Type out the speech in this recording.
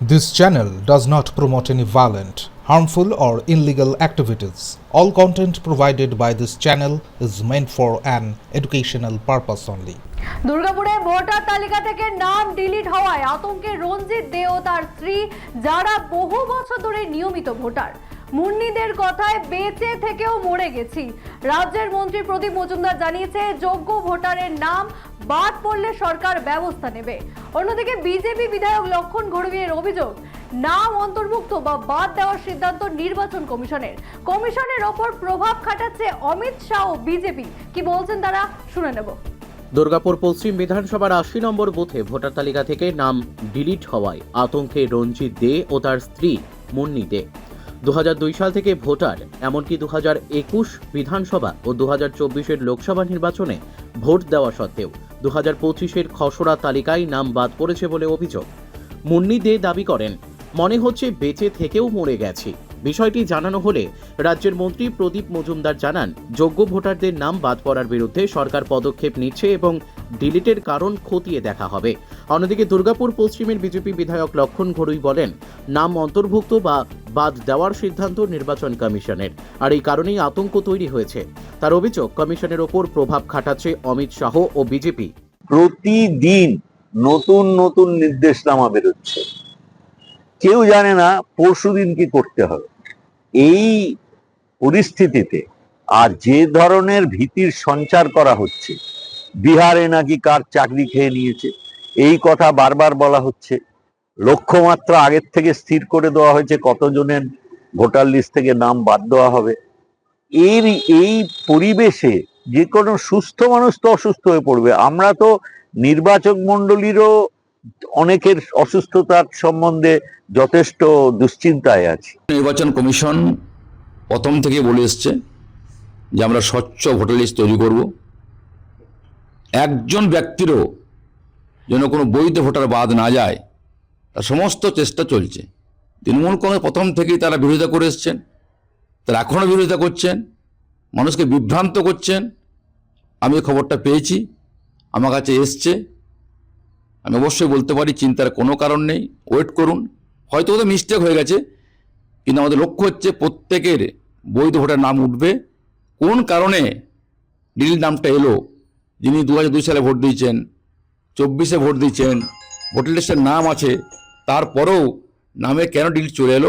This channel does not promote any violent, harmful, or illegal activities. All content provided by this channel is meant for an educational purpose only. দুর্গাপুরে voter তালিকা থেকে নাম delete হওয়ায় আতঙ্কে রঞ্জিত দে ও তার স্ত্রী যারা বহু বছর ধরে নিয়মিত ভোটার মুন্নিদের কথায় বেঁচে থেকেও মরে গেছি। রাজ্যের মন্ত্রী প্রদীপ মজুমদার জানিয়েছে, যোগ্য ভোটারের নাম বাদ পড়লে সরকার ব্যবস্থা নেবে। অন্যদিকে বিজেপি বিধায়ক লক্ষণ ঘড়ুইয়ের অভিযোগ, নাম অন্তর্ভুক্ত বা বাদ দেওয়ার সিদ্ধান্ত নির্বাচন কমিশনের। কমিশনের ওপর প্রভাব খাটাচ্ছে অমিত শাহ ও বিজেপি। কি বলছেন তারা? শুনে নেব। দুর্গাপুর পশ্চিম বিধানসভার আশি নম্বর বুথে ভোটার তালিকা থেকে নাম ডিলিট হওয়ায় আতঙ্কে রঞ্জিত দে ও তার স্ত্রী মুন্নি দে। দু হাজার দুই সাল থেকে ভোটার, এমনকি দু হাজার একুশ বিধানসভা ও দু হাজার চব্বিশের লোকসভা নির্বাচনে ভোট দেওয়া সত্ত্বেও দু হাজার পঁচিশের খসড়া তালিকায় নাম বাদ পড়েছে বলে অভিযোগ। মুন্নি দে দাবি করেন, মনে হচ্ছে বেঁচে থেকেও মরে গেছি। বিষয়টি জানানো হলে রাজ্যের মন্ত্রী প্রদীপ মজুমদার জানান, যোগ্য ভোটারদের নাম বাদ পড়ার বিরুদ্ধে সরকার পদক্ষেপ নিচ্ছে এবং ডিলিটের কারণ খতিয়ে দেখা হবে। অন্যদিকে দুর্গাপুর পশ্চিমের বিজেপি বিধায়ক লক্ষণ ঘড়ুই বলেন, নাম অন্তর্ভুক্ত বা বাদ দেওয়ার সিদ্ধান্ত নির্বাচন কমিশনের। আর এই কারণেই আতঙ্ক তৈরি হয়েছে। তার অভিযোগ, কমিশনের ওপর প্রভাব খাটাচ্ছে অমিত শাহ ও বিজেপি। প্রতিদিন নতুন নতুন নির্দেশনামা বেরোচ্ছে। কেউ জানে না পরশু দিন কি করতে হবে। এই পরিস্থিতিতে আর যে ধরনের ভীতির সঞ্চার করা হচ্ছে, বিহারে নাকি কার চাকরি খেয়ে নিয়েছে, এই কথা বারবার বলা হচ্ছে লক্ষ্যমাত্রা আগের থেকে স্থির করে দেওয়া হয়েছে, কতজনের ভোটার লিস্ট থেকে নাম বাদ দেওয়া হবে। এর, এই পরিবেশে যে কোনো সুস্থ মানুষ তো অসুস্থ হয়ে পড়বে। আমরা তো নির্বাচক মণ্ডলীরও অনেকের অসুস্থতার সম্বন্ধে যথেষ্ট দুশ্চিন্তায় আছি। নির্বাচন কমিশন প্রথম থেকে বলে এসছে যে আমরা স্বচ্ছ ভোটার লিস্ট তৈরি করব। একজন ব্যক্তিরও যেন কোনো বৈধ ভোটার বাদ না যায় তার সমস্ত চেষ্টা চলছে। তৃণমূল কংগ্রেস প্রথম থেকেই তারা বিরোধিতা করে এসছেন, তারা এখনও বিরোধিতা করছেন, মানুষকে বিভ্রান্ত করছেন। আমি খবরটা পেয়েছি, আমার কাছে এসছে। আমি অবশ্যই বলতে পারি, চিন্তার কোনো কারণ নেই, ওয়েট করুন। হয়তো ওদের মিস্টেক হয়ে গেছে, কিন্তু আমাদের লক্ষ্য হচ্ছে প্রত্যেকের বৈধ ভোটার নাম উঠবে। কোন কারণে ডিলির নামটা এলো? যিনি দু হাজার দুই সালে ভোট দিয়েছেন, চব্বিশে ভোট দিয়েছেন লিস্টের নাম আছে তারপরেও নামে কেন ডিলিট চলে এলো?